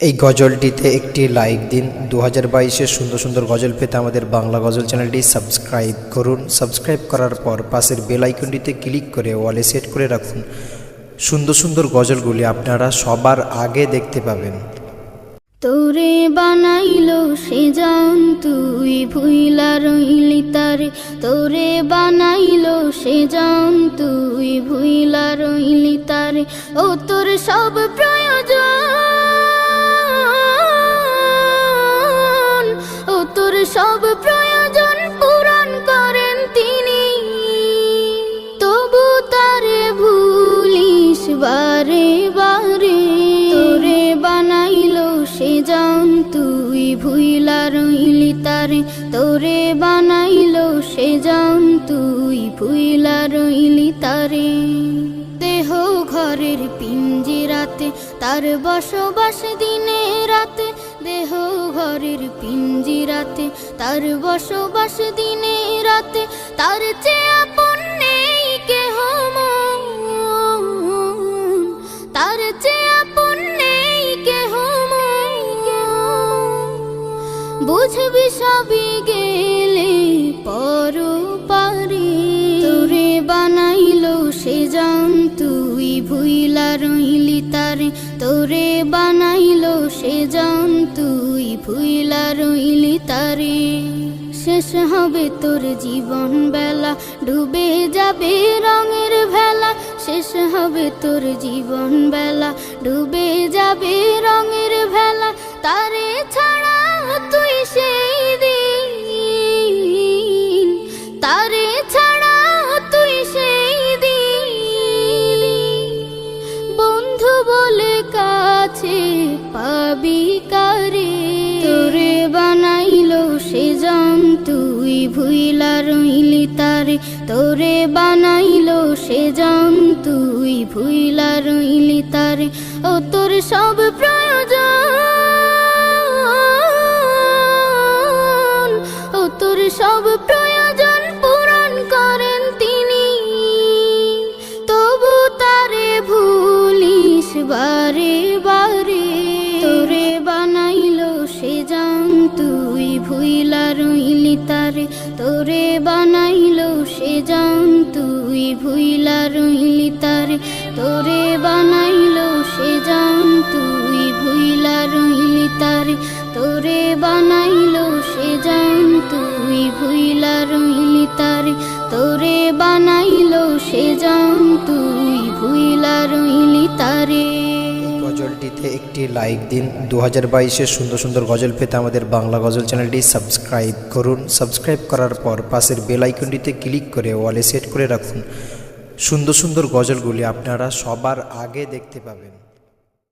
এই গজলটিতে একটি লাইক দিন। দু হাজার বাইশের সুন্দর সুন্দর গজল পেতে আমাদের বাংলা গজল চ্যানেলটি সাবস্ক্রাইব করুন। সাবস্ক্রাইব করার পর পাশের বেল আইকনটিতে ক্লিক করে ওয়ালে সেট করে রাখুন। সুন্দর সুন্দর গজলগুলি আপনারা সবার আগে দেখতে পাবেন। তোরে বানাইলো সে জান, তুই ভুইলা রইলি তারে। তোরে বানাইলো সে জান, তুই ভুইলা রইলি তারে। ও তোর সব প্রয়োজন। তারে তোরে বানাইল সে জান, তুই ভুইলা রইলি তারে দেহ ঘরের পিঞ্জি পিঞ্জিরাতে তার বসবাস দিনে রাতে দেহ ঘরের পিঞ্জি পিঞ্জিরাতে তার বসবাস দিনে রাতে তার চেয়ে আপন নেই কেহ। তার চেয়ে বুঝবি সবই গেলে পর পারে তোরে বানাইলো সে জান, তুই ভুইলা রইলি তারে। তোরে বানাইলো সে জান, তুই ভুইলা রইলি তারে। শেষ হবে তোর জীবন বেলা, ডুবে যাবে রঙের ভেলা। শেষ হবে তোর জীবন বেলা, ডুবে যাবে রঙের ভেলা। তারে তুই ভুইলা রইলি তারে, তোরে বানাইলো সে তুই ভুইলা রইলি তারে, ও তোর সব প্রয়োজন। ও তোর সব প্রয়োজন পূরণ করেন তিনি। তবু তারে ভুলিস বারে বারে, তোরে বানাইলো সে তুই ভুইলা ভুইলা রহিলি তারে, তোরে বানাইল সে জান। তুই ভুইলা রহিলি তারে, তোরে বানাইল সে জান। তুই ভুইলা রহিলি তারে, তোরে বানাইল সে জান। তুই গজলটিতে একটি লাইক দিন। দু হাজার সুন্দর সুন্দর গজল পেতে আমাদের বাংলা গজল চ্যানেলটি সাবস্ক্রাইব করুন। সাবস্ক্রাইব করার পর পাশের বেল আইকনটিতে ক্লিক করে ওয়ালে সেট করে রাখুন। সুন্দর সুন্দর গজলগুলি আপনারা সবার আগে দেখতে পাবেন।